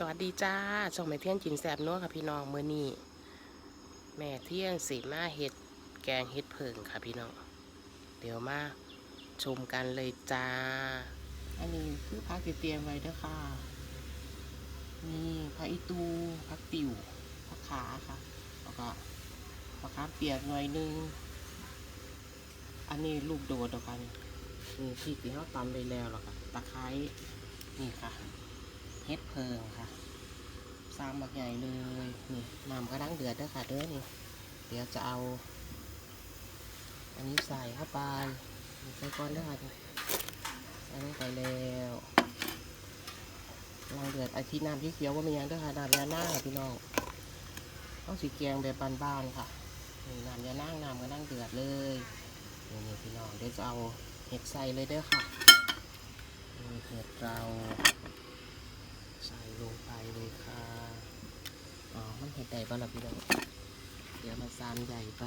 สวัสดีจ้าช่องแม่เที่ยงกินแสบนัวค่ะพี่น้องเมื่อนี้แม่เที่ยงสีมาเห็ดแกงเห็ดเพิงค่ะพี่น้อง เดี๋ยวมาชมกันเลยจ้า อันนี้คือพักที่เตรียมไว้เด้อค่ะนี่ผักอีตูผักติวผักขาค่ะแล้วก็ผักขาเปียกหน่อยนึง อันนี้ลูกโดดแล้วกันนี่พริกที่เขาตำไปแล้วแล้วค่ะตะไคร้นี่ค่ะ เฮ็ดเพิงค่ะสร้างบักใหญ่เลยนี่น้ำกระดังเดือดด้อค่ะเด้อนี่เดี๋ยวจะเอา อันนี้ใส่เข้าไปใส่ก้อนเด้อค่ะนี่ใส่ลงไปแล้วกำลังเดือดไอาที่น้ำที่เขียวว่ามีหยังเด้อค่ะน้ำยาหน้าค่ะพี่น้องต้องสีแกงแบบบานๆค่ะนี่น้ำยานั่งน้ำกระดังเดือดเลยนี่พี่น้องเดี๋ยวจะเอาเห็ดใส่เลยเด้อค่ะเห็ดเรา ใส่ลงไปเลยค่ะอ๋อมันเห็ดใหญ่ป่ะล่ะพี่น้องเดี๋ยวมาซามใหญ่ไป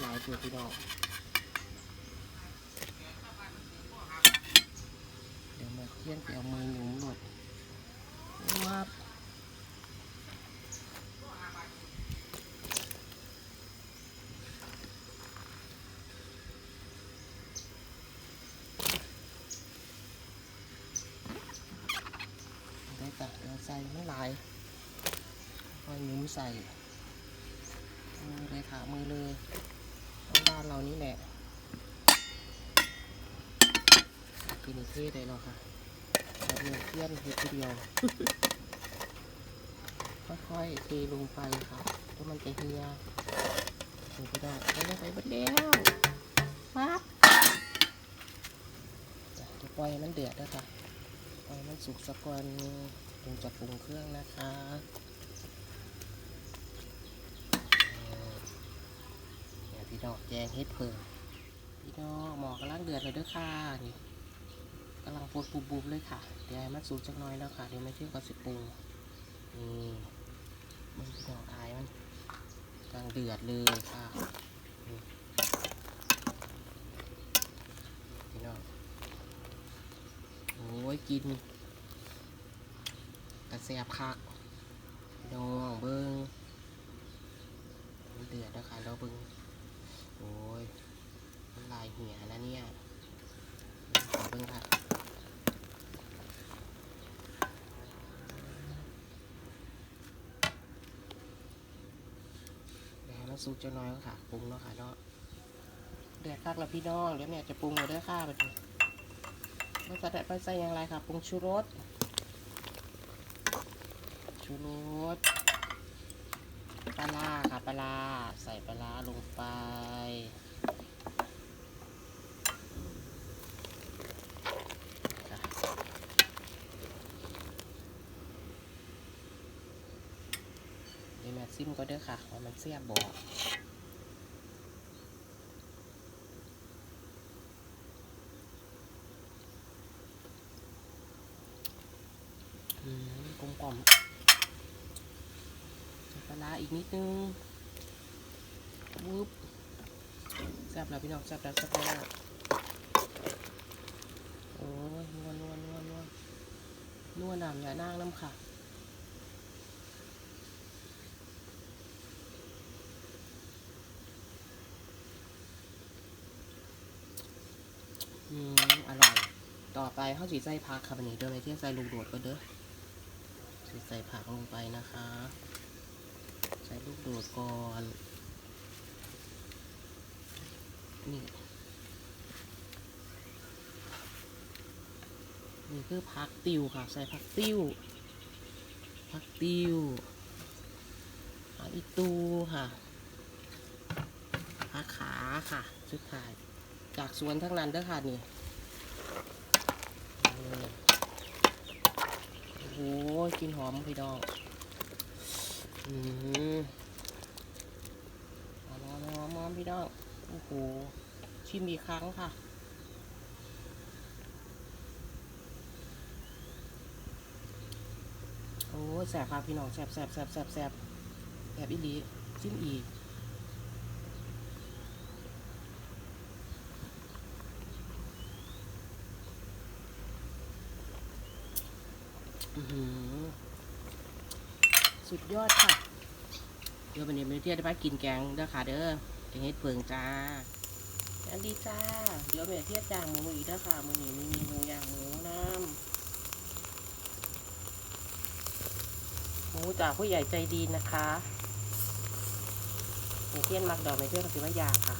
หลายตัวพี่น้องเดี๋ยวมาเที่ยงไปเอามือหนุ่มหมดวับ ได้จ้ะเดี๋ยวใส่ ไม่หลายค่อยหนุ่มใส่มือเลยค่ะมือเลยของบ้านเรานี่แหละกินเท่ได้แล้วค่ะแบบเนื้อเทียนเทีเดียว ค่อยๆเทลงไปค่ะแล้วมันจะเฮียถึงจะได้แล้วไปหมดแล้วปั๊บจะเดี๋ยวปล่อยให้มันเดือดแล้วค่ะปล่อยมันสุกสักก่อน ถึงจะปรุงเครื่องนะคะเดี๋ยวพี่ดอกแจงเฮ็ดเพิ่มพี่ดอกหมอกำลังเดือดเลยเด้วยค่ะนี่กำลังปดบุบๆเลยค่ะ เดี๋ยวมันสุกจักน้อยแล้วค่ะ เดี๋ยวไม่เที่ยวกับสิปรุงนี่มันพี่ดอกอายมันกำลังเดือดเลยค่ะนี่พี่ดอกโอ้ยกิน กระเสียบคักดองเบิ้งเดือดแล้วค่ะเราเบิ้งโอ้ยลายเหี่ยนะเนี่ยขอเบิ้งค่ะเดี๋ยวสุกจะน้อยค่ะปรุงแล้วค่ะเนาะเดือดคักแล้วพี่น้องเดี๋ยวแม่จะปรุงเลยด้อค่ะไปดูมันจะได้ไปใส่อย่างไรค่ะปรุงชูรส ชูรสปลาค่ะปลาใส่ปลาลงไป เดี๋ยวม่ซิมก็เด้อค่ะว่ามันเสียบบอกอืมกลมกล่อม อีกนิดนึงวุบแซบแล้วพี่น้องแซบแล้วแซบแล้วโอ้ยนัวนัวนัวนัวนัวหนามอย่านั่งน้ำค่ะอืมอร่อย ต่อไปเขาจีใส่ผักค่ะวันนี้เดินไปที่ใส่ลูกโดดก็เด้อสิใส่ผักลงไปนะคะ ใส่ลูกโดดก่อน นี่ นี่คือผักติวค่ะ ใส่ผักติวผักติวผักอีตูค่ะผักขาค่ะสุดท้าย จากสวนทั้งนั้นเด้อค่ะนี่โอ้โหกินหอมพี่ดอง อืมมอมมมมพี่น้อง โอ้โห ชิมอีกครั้งค่ะ โอ้แสบค่ะพี่น้องแสบแสบแสบแสบแสบแสบอีดีชิมอีกอือ สุดยอดค่ะ เดี๋ยววันนี้มเที่ยวได้มากินแกงเด้อค่ะเด้อแกงเห็ดเผืองจ้าอันดีจ้า เดี๋ยวแม่เที่ยวจางหมูอีกเด้อค่ะมือนี้มีหมูย่างหมูน้ำหมูจากผู้ใหญ่ใจดีนะคะแม่เที่ยนมักดอกแม่เที่ยนก็ถือว่ายางค่ะ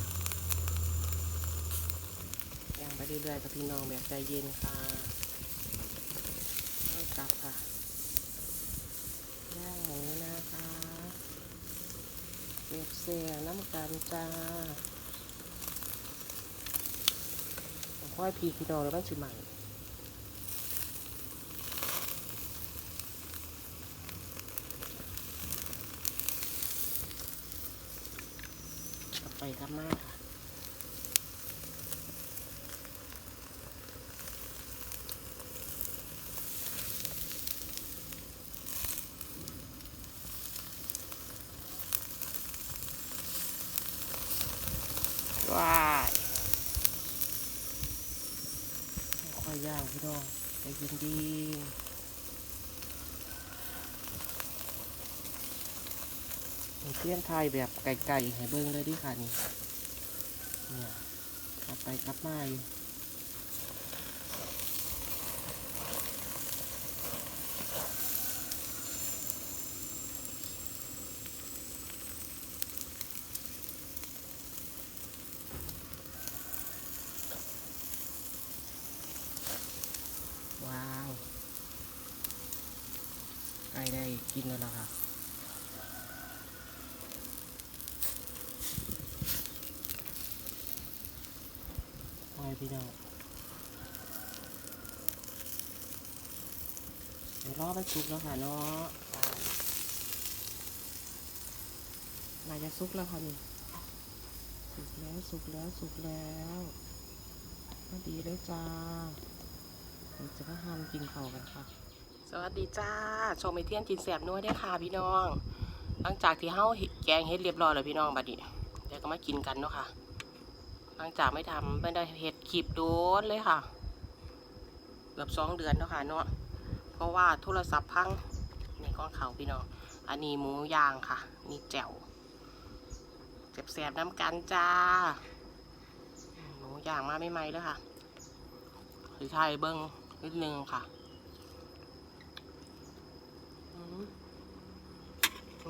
ย่างไปเรื่อยๆกับพี่น้องแบบใจเย็นค่ะไม่กลับค่ะ ย่างหมูนะคะ เก็บเสียน้ำกันจ้าค่อยพีพี่น้องแล้วบ้านสิใหม่ไปกลับมาค่ะว้ายค่อยย่าง พี่น้องใจเย็นดีเพื่อนไทยแบบไก่ๆให้เบิ้งเลยดิค่ะนี่เนี่ยกลับไปกลับมาอยู่ว้าวใกล้ได้ กินแล้วล่ะค่ะไปพี่น้องเดี๋ยวรอมันสุกแล้วค่ะเนาะน่าจะสุกแล้วค่ะนี่ สุกแล้วสุกแล้วสุกแล้วดีเลยจ้าเดี๋ยวจะมาทานกินข้าวกันค่ะ สวัสดีจ้าชมไอเทียนกินแสบนัวได้ค่ะพี่น้อง หลังจากที่เฮาแกงเฮ็ดเรียบร้อยแล้วพี่น้องบัดนี้เดี๋ยวก็มากินกันเนาะค่ะ หลังจากไม่ทำไม่ได้เห็ดคลิปโดนเลยค่ะเกือบสองเดือนแล้วค่ะเนาะเพราะว่าโทรศัพท์พังในก้อนเขาพี่น้อง อันนี้หมูย่างค่ะ นี่แจ่วเจ็บแสบน้ำกันจ้า หมูย่างมาไม่ไหมแล้วค่ะคือไทยเบิ้งนิดนึงค่ะอืม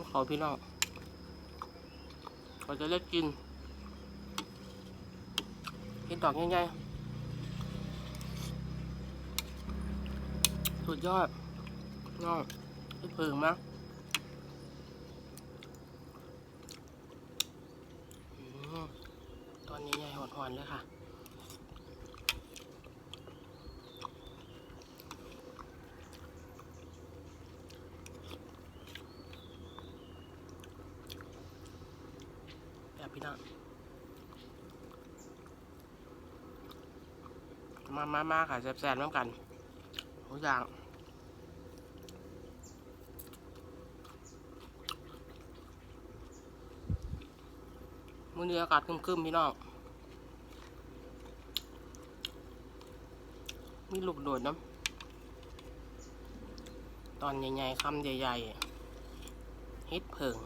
ต้ขอพี่น้องเราจะเลือกกินเห็ดอกใหญ่ๆสุดยอดน้องที่เพิงมากตอนนี้ใหญ่หอนๆเลยค่ะ แบบพี่น้อง มามามาค่ะแซ่บๆน้ำกันทุกอย่างมื้อนี้อากาศคึมๆพี่น้องมีลูกโดดน้ำตอนใหญ่ๆคำใหญ่ๆเฮ็ดเพิง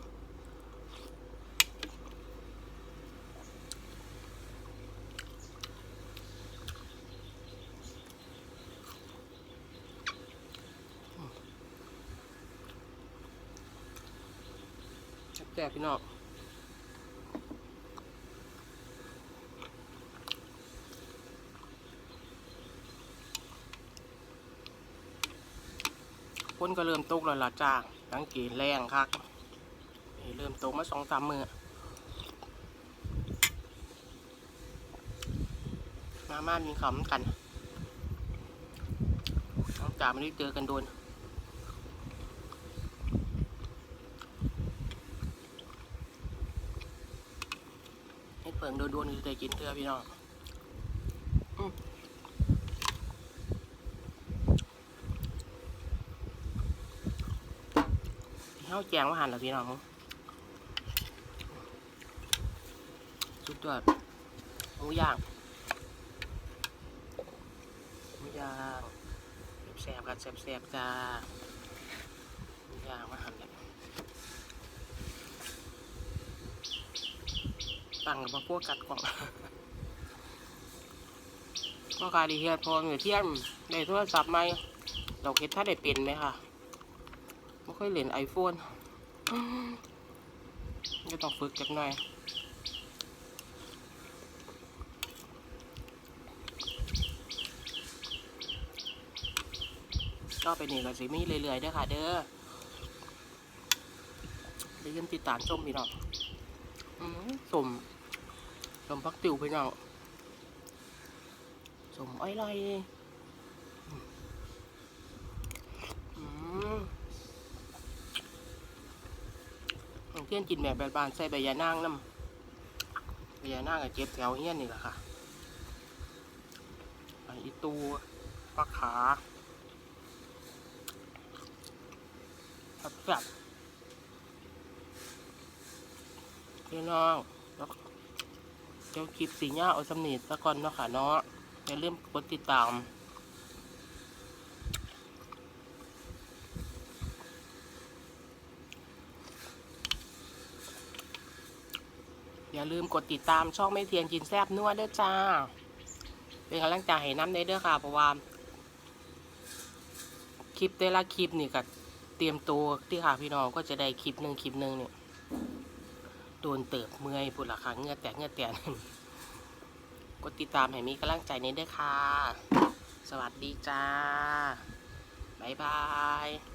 แซ่บพี่น้องคนก็เริ่มตกแล้วล่ะจ้าสังเกตแรงคักนี่เริ่มตกมาสองสามมือมามามีขำกันหลังจากไม่ได้เจอกันโดน เฮ็ดเปิงโดนๆคือได้กินเทื่อพี่น้องอืมเฮาแจงว่าหันแล้วพี่น้องสุดยอดหมูย่างหมูย่างแซ่บๆกันแซ่บๆจ้าย่างมาหันเลย ตั้งกับพวกกัดกล่องก็กายดีเฮียพอเหนือเที่ยงในโทรศัพท์ไหมเราคิดถ้าได้เป็นไหมค่ะไม่ค่อยเล่นไอโฟนก็ต้องฝึกจักหน่อยก็เป็นนี่ก็สิมีเรื่อยๆเด้อค่ะ เด้อได้ยินติดตามชมพี่น้องสม สมพักติวพี่น้องสมอ้อยไรอืมอืมเที่ยนกินแบบแบบบานใส่ใบยานางน้ำใบยานางกับเจ็บแถวเฮี้ยนนี่แหละค่ะไออีตูปลาขาครับแบบพี่น้องแล้ว เดี๋ยวคลิปสีหน้าเอาสำนีตะก่อนเนาะค่ะเนาะอย่าลืมกดติดตามอย่าลืมกดติดตามช่องไม่เทียนกินแซบนัวเด้อจ้า เป็นกำลังใจให้น้ำได้เด้อค่ะเพราะว่าคลิปแต่ละคลิปนี่ก็เตรียมตัวที่ค่ะพี่น้องก็จะได้คลิปหนึ่งคลิปหนึ่งเนี่ย โดนเติบเมื่อยปุ่นละค่ะเงือแตกเงือแตกกดติดตามให้มีกำลังใจนี้ด้วยค่ะ สวัสดีจ้า บ๊ายบาย